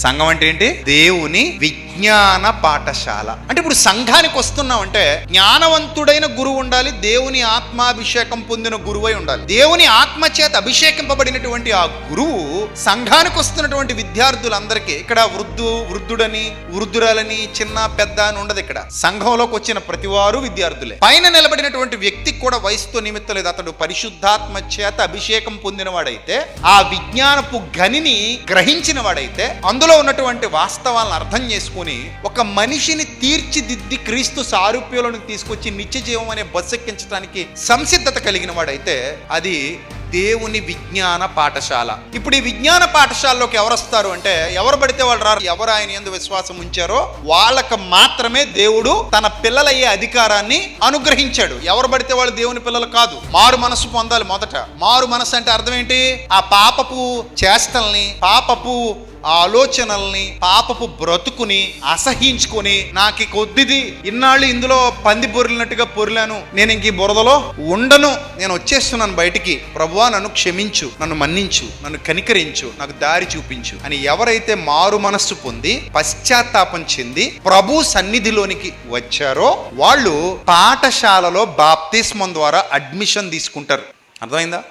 సంఘం అంటే ఏంటి? దేవుని విజ్ఞాన పాఠశాల. అంటే ఇప్పుడు సంఘానికి వస్తున్నాం అంటే జ్ఞానవంతుడైన గురువు ఉండాలి దేవుని ఆత్మాభిషేకం పొందిన గురువై ఉండాలి. దేవుని ఆత్మ చేత అభిషేకింపబడినటువంటి ఆ గురువు సంఘానికి వస్తున్నటువంటి విద్యార్థులందరికీ ఇక్కడ వృద్ధు వృద్ధుడని వృద్ధురాలని చిన్న పెద్ద అని ఉండదు ఇక్కడ. సంఘంలోకి వచ్చిన ప్రతివారు విద్యార్థులే. పైన నిలబడినటువంటి వ్యక్తికి కూడా వయసుతో నిమిత్తం లేదు. అతడు పరిశుద్ధాత్మ చేత అభిషేకం పొందిన వాడైతే ఆ విజ్ఞానపు గనిని గ్రహించిన వాడైతే అందులో ఉన్నటువంటి వాస్తవాలను అర్థం చేసుకుని ఒక మనిషిని తీర్చిదిద్ది క్రీస్తు సారూప్యులను తీసుకొచ్చి నిత్య జీవం అనే బస్సు ఎక్కించడానికి సంసిద్ధత కలిగిన వాడైతే అది దేవుని విజ్ఞాన పాఠశాల. ఇప్పుడు ఈ విజ్ఞాన పాఠశాలలోకి ఎవరు వస్తారు అంటే ఎవరు పడితే వాళ్ళు రారు. ఎవరు ఆయన ఎందు విశ్వాసం ఉంచారో వాళ్ళకు మాత్రమే దేవుడు తన పిల్లలయ్యే అధికారాన్ని అనుగ్రహించాడు. ఎవరు పడితే వాళ్ళు దేవుని పిల్లలు కాదు. మారు మనసు పొందాలి మొదట. మారు మనసు అంటే అర్థం ఏంటి? ఆ పాపపు చేష్టల్ని పాపపు ఆలోచనల్ని పాపపు బ్రతుకుని అసహించుకొని నాకు ఈ కొద్దిది ఇన్నాళ్ళు ఇందులో పంది పొరిలినట్టుగా పొరిలాను. నేను ఇంక ఈ బురదలో ఉండను. నేను వచ్చేస్తున్నాను బయటికి. ప్రభువా నన్ను క్షమించు నన్ను మన్నించు నన్ను కనికరించు నాకు దారి చూపించు అని ఎవరైతే మారు మనస్సు పొంది పశ్చాత్తాపం చెంది ప్రభు సన్నిధిలోనికి వచ్చారో వాళ్ళు పాఠశాలలో బాప్తిస్మం ద్వారా అడ్మిషన్ తీసుకుంటారు. అర్థమైందా?